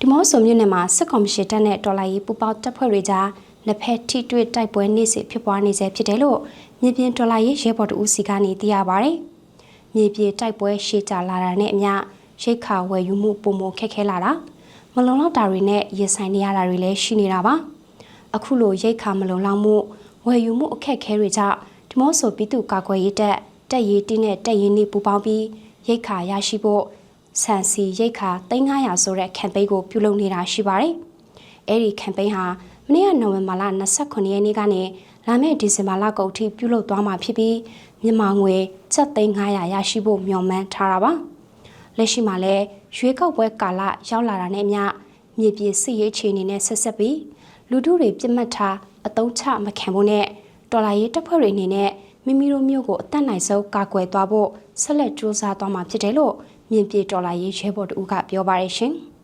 ဒီမော့ဆိုမြို့နယ်မှာစစ်ကောင်စီတပ်နဲ့တော်လိုင်းရေးပူးပေါင်းတပ်ဖွဲ့တွေကြားလက်ဖက်ထိတွေ့တိုက်ပွဲနေ့စဉ်ဖြစ်ပွားနေဆဲဖြစ်တယ်လို့မြေပြင်တော်လိုင်းရေးရဲဘော်တို့ဦးစီကနေသိရပါဗျ။မြေပြင်တိုက်ပွဲရှေ့ကြလာတာနဲ့အမျှရိတ်ခါဝယ်ယူမှုပုံမခက်ခဲလာတာမလုံလောက်တာတွေနဲ့ရင်ဆိုင်နေရတာတွေလည်းရှိနေတာပါ။အခုလိုရိတ်ခါမလုံလောက်မှုဝယ်ယူမှုအခက်အခဲတွေကြောင့်ဒီမော့ဆိုပြည်သူ့ကာကွယ်ရေးတပ်တက်ရေးတင်းနဲ့တက်ရေးနေပူးပေါင်းပြီးရိတ်ခါရရှိဖို့ ဆန်စီရိတ်ခါ3900ဆိုတဲ့ကမ်ပိန်းကိုပြုလုပ်နေတာရှိပါတယ်။အဲ့ဒီကမ်ပိန်းဟာမနေ့ကနိုဝင်ဘာလ29ရက်နေ့ကနေလာမယ့်ဒီဇင်ဘာလကုန်ထိပြုလုပ်သွားမှာဖြစ်ပြီးမြန်မာငွေ7,900ရရှိဖို့မျှော်မှန်းထားတာပါ။လက်ရှိမှာလည်းရွေးကောက်ပွဲကာလရောက်လာတာနဲ့အမျှမြေပြည်စစ်ရေးခြေအနေနဲ့ဆက်ဆက်ပြီးလူထုတွေပြစ်မှတ်ထားအတုံးချမခံဖို့နဲ့တော်လာရေးတပ်ဖွဲ့တွေအနေနဲ့မိမိတို့မျိုးကိုအသက်နိုင်ဆုံးကာကွယ်သွားဖို့ဆက်လက်စူးစမ်းသွားမှာဖြစ်တယ်လို့ မြင်ပြေတော်လာရေးရဲဘော်တို့ကပြောပါရရှင်။